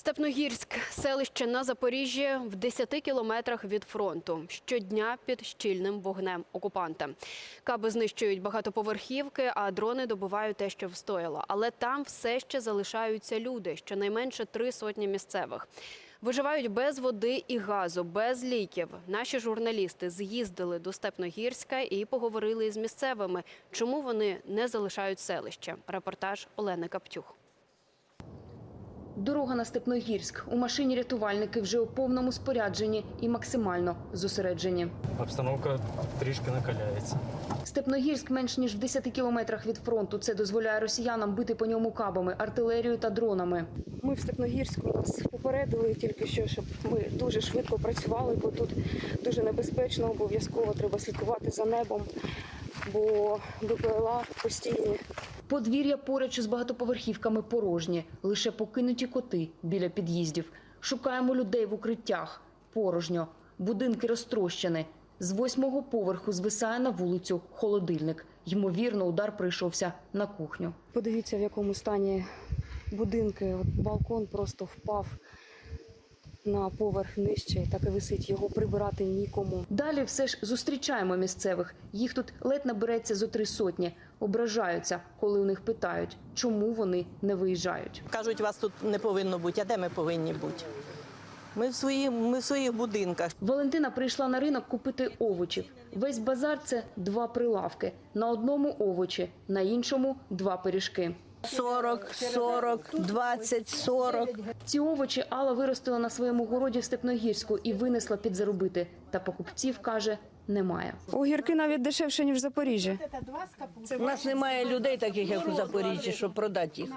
Степногірськ селище на Запоріжжі в 10 кілометрах від фронту. Щодня під щільним вогнем окупанта. Каби знищують багатоповерхівки, а дрони добувають те, що встояло. Але там все ще залишаються люди, щонайменше три сотні місцевих. Виживають без води і газу, без ліків. Наші журналісти з'їздили до Степногірська і поговорили з місцевими, чому вони не залишають селище. Репортаж Олени Каптюх. Дорога на Степногірськ. У машині рятувальники вже у повному спорядженні і максимально зосереджені. Обстановка трішки накаляється. Степногірськ менш ніж в 10 кілометрах від фронту. Це дозволяє росіянам бити по ньому кабами, артилерією та дронами. Ми в Степногірську нас попередили тільки що, щоб ми дуже швидко працювали, бо тут дуже небезпечно, обов'язково треба слідкувати за небом, бо БПЛА постійні. Подвір'я поруч із багатоповерхівками порожні, лише покинуті коти біля під'їздів. Шукаємо людей в укриттях. Порожньо. Будинки розтрощені. З восьмого поверху звисає на вулицю холодильник. Ймовірно, удар прийшовся на кухню. Подивіться, в якому стані будинки. От балкон просто впав на поверх нижче, так і висить. Його прибирати нікому. Далі все ж зустрічаємо місцевих. Їх тут ледь набереться зо три сотні. Ображаються, коли у них питають, чому вони не виїжджають. Кажуть, вас тут не повинно бути, а де ми повинні бути? Ми в, свої, ми в своїх будинках. Валентина прийшла на ринок купити овочів. Весь базар це два прилавки. На одному овочі, на іншому два пиріжки. 40, 40, 20, 40. Ці овочі Алла виростила на своєму городі в Степногірську і винесла підзаробити. Та покупців каже, немає. Огірки навіть дешевше, ніж в Запоріжжі. У нас немає людей таких, як у Запоріжжі, щоб продати їх.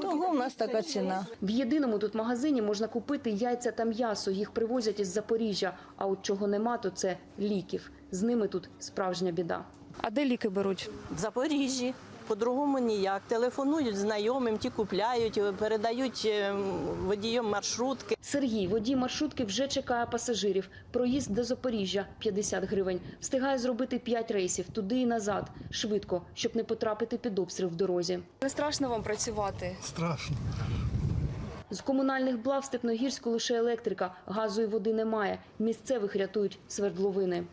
Того в нас така ціна. В єдиному тут магазині можна купити яйця та м'ясо. Їх привозять із Запоріжжя. А от чого нема, то це ліків. З ними тут справжня біда. А де ліки беруть? В Запоріжжі. По-другому ніяк. Телефонують знайомим, ті купляють, передають е, водіям маршрутки. Сергій, водій маршрутки, вже чекає пасажирів. Проїзд до Запоріжжя 50 гривень. Встигає зробити 5 рейсів туди і назад, швидко, щоб не потрапити під обстріл в дорозі. Не страшно вам працювати? Страшно. З комунальних благ в Степногірську лише електрика, газу і води немає. Місцевих рятують свердловини.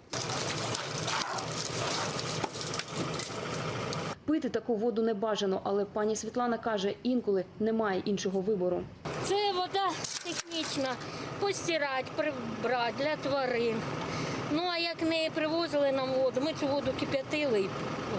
Пити таку воду не бажано, але пані Світлана каже, інколи немає іншого вибору. Це вода технічна, постирати, прибрати для тварин. Ну а як не привозили нам воду, ми цю воду кип'ятили і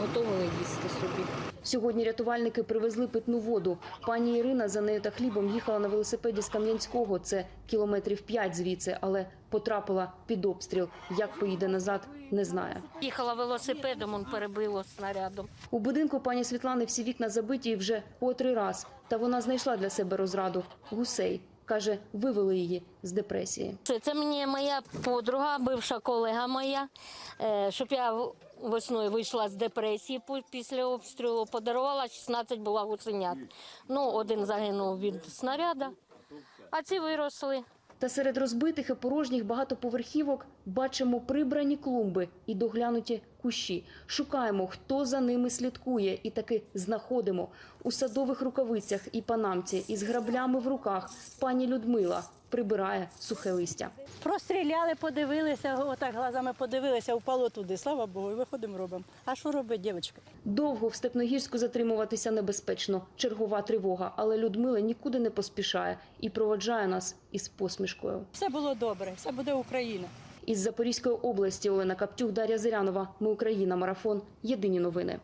готували їсти собі. Сьогодні рятувальники привезли питну воду. Пані Ірина за нею та хлібом їхала на велосипеді з Кам'янського. Це кілометрів п'ять звідси, але потрапила під обстріл. Як поїде назад, не знає. Їхала велосипедом, он перебило снарядом. У будинку пані Світлани всі вікна забиті вже котрий раз. Та вона знайшла для себе розраду гусей. Каже, вивели її з депресії. Це, мені моя подруга, бивша колега моя, е, щоб я весною вийшла з депресії після обстрілу, подарувала 16 була гусенят. Ну, один загинув від снаряда, а ці виросли. Та серед розбитих і порожніх багатоповерхівок бачимо прибрані клумби і доглянуті кущі. Шукаємо, хто за ними слідкує, і таки знаходимо у садових рукавицях і панамці із граблями в руках. Пані Людмила прибирає сухе листя. Простріляли, подивилися, отак глазами подивилися, впало туди. Слава Богу, і виходимо робимо. А що робить дівчинка? Довго в Степногірську затримуватися небезпечно. Чергова тривога, але Людмила нікуди не поспішає і проводжає нас із посмішкою. Все було добре, все буде Україна. Із Запорізької області Олена Каптюк, Дар'я Зирянова. Ми Україна. Марафон. Єдині новини.